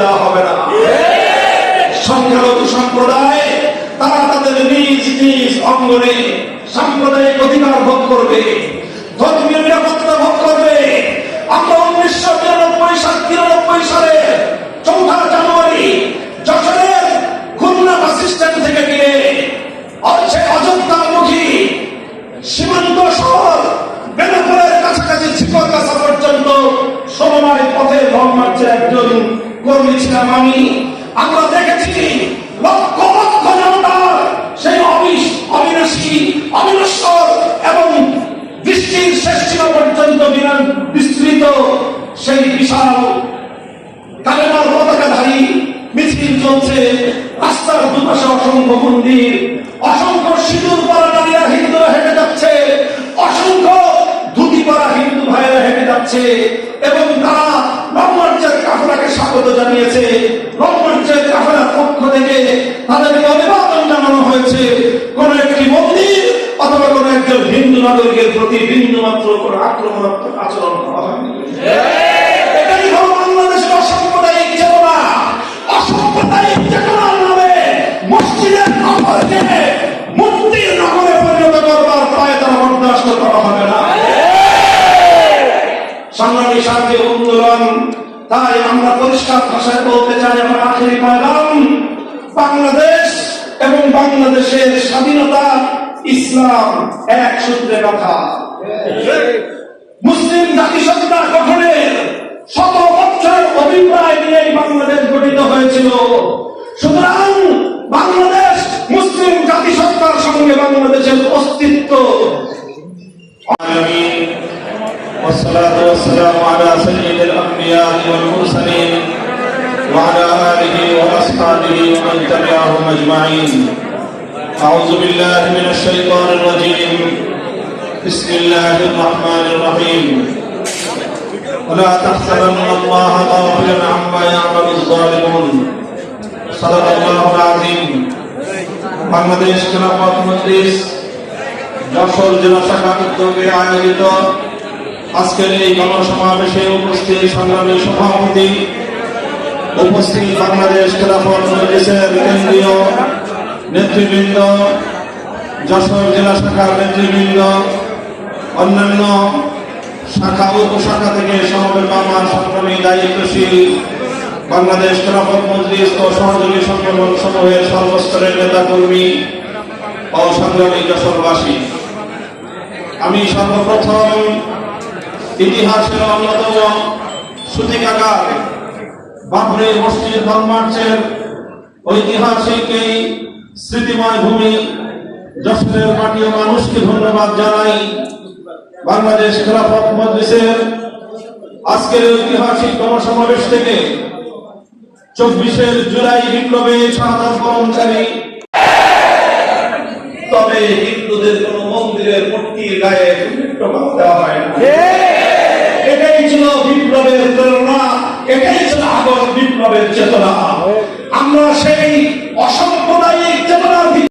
দেওয়া হবে না। সংখ্যালঘু সম্প্রদায়, তারা তাদের নিজ নিজ অঙ্গনে সাম্প্রদায়িক অধিকার ভোগ করবে, ধর্মীয় নিরাপত্তা ভোগ করবে। আমরা উনিশশো তিরানব্বই সাল, তিরানব্বই সালে চৌঠা জানুয়ারি যশোরের খুলনা বাস স্ট্যান্ড থেকে নিয়ে অছে অযোধ্যামুখী সীমান্ত শহর বেনাপুরের কাছাকাছি ছিপরগাছা পর্যন্ত সোমবার পথে লং একজন কর্মী আমি। আমরা দেখেছি লক্ষ লক্ষ জনতার সেই অবিশ অবিনাশী, অবিনশ্বর এবং দৃষ্টির শেষ সীমা পর্যন্ত বিস্তৃত সেই বিশাল কালেমার পতাকাধারী মিছিল চলছে। রাস্তার দুপাশে অসংখ্য মন্দির, অসংখ্য সিঁদুর পরা নারীরা হিন্দুরা হেঁটে যাচ্ছে, অসংখ্য ধুতি পরা হিন্দু ভাইয়েরা হেঁটে যাচ্ছে এবং জানিয়েছে কাফলার পক্ষ থেকে তাদেরকে অভিবাদন জানানো হয়েছে। কোন একটি মন্দির অথবা কোন একজন হিন্দু নাগরিকের প্রতি বিন্দু মাত্র কোন আক্রমণাত্মক আচরণ করা হয়নি। এটাই হলো বাংলাদেশের অসাম্প্রদায়িক চেতনা। অসাম্প্রদায়িক চেতনার নামে মসজিদের নগরকে মুক্তির নগরে পরিণত করবার প্রায় তারা বরদাস্ত করা হবে না। সংগ্রামী সাথী আন্দোলন তাই আমরা পরিষ্কার ভাষায় বলতে চাই আমার আখেরি পয়গাম বাংলাদেশ এবং বাংলাদেশের স্বাধীনতা ইসলাম এক সূত্রে কথা মুসলিম জাতিসত্তা গঠনের শত বছরের অভিপ্রায় নিয়ে বাংলাদেশ গঠিত হয়েছিল সুতরাং বাংলাদেশ মুসলিম জাতিসত্তার সঙ্গে বাংলাদেশের অস্তিত্ব العالمين والصلاة والسلام على سيد الأنبياء والمرسلين وعلى آله وأصحابه ومن تبعهم أجمعين أعوذ بالله من الشيطان الرجيم بسم الله الرحمن الرحيم ولا تحسبن الله غافلا عما يعمل الظالمون صدق الله العظيم বাংলাদেশ খেলাফত মজলিস যশোর জেলা শাখা উদ্যোগে আয়োজিত আজকের এই গণসমাবেশে উপস্থিত সংগ্রামী সভাপতি, উপস্থিত বাংলাদেশ খেলাফত মজলিসের কেন্দ্রীয় নেতৃবৃন্দ, যশোর জেলা শাখার নেতৃবৃন্দ, অন্যান্য শাখা, উপশাখা থেকে সমবেত আমার সংগ্রামী দায়িত্বশীল বাংলাদেশ খেলাফত মজলিস ও সহযোগী সংগঠন সমূহের সর্বস্তরের নেতাকর্মী ও সংগ্রামী যশোরবাসী। আমি সর্বপ্রথম ইতিহাসের অন্যতম সূতিকাগার বাবরি মসজিদ ধর্মার্চের ঐতিহাসিক এই স্মৃতিময় ভূমি যশোরের মাটি মানুষকে ধন্যবাদ জানাই। বাংলাদেশ খেলাফত মজলিসের আজকের ঐতিহাসিক গণসমাবেশ থেকে চব্বিশের জুলাই বিপ্লবে শাহাদ কর্মচারী তবে হিন্দুদের কোন মন্দিরের মূর্তির গায়ে দেওয়া হয় না। ছিল বিপ্লবের প্রেরণা এটাই ছিল আগর বিপ্লবের চেতনা। আমরা সেই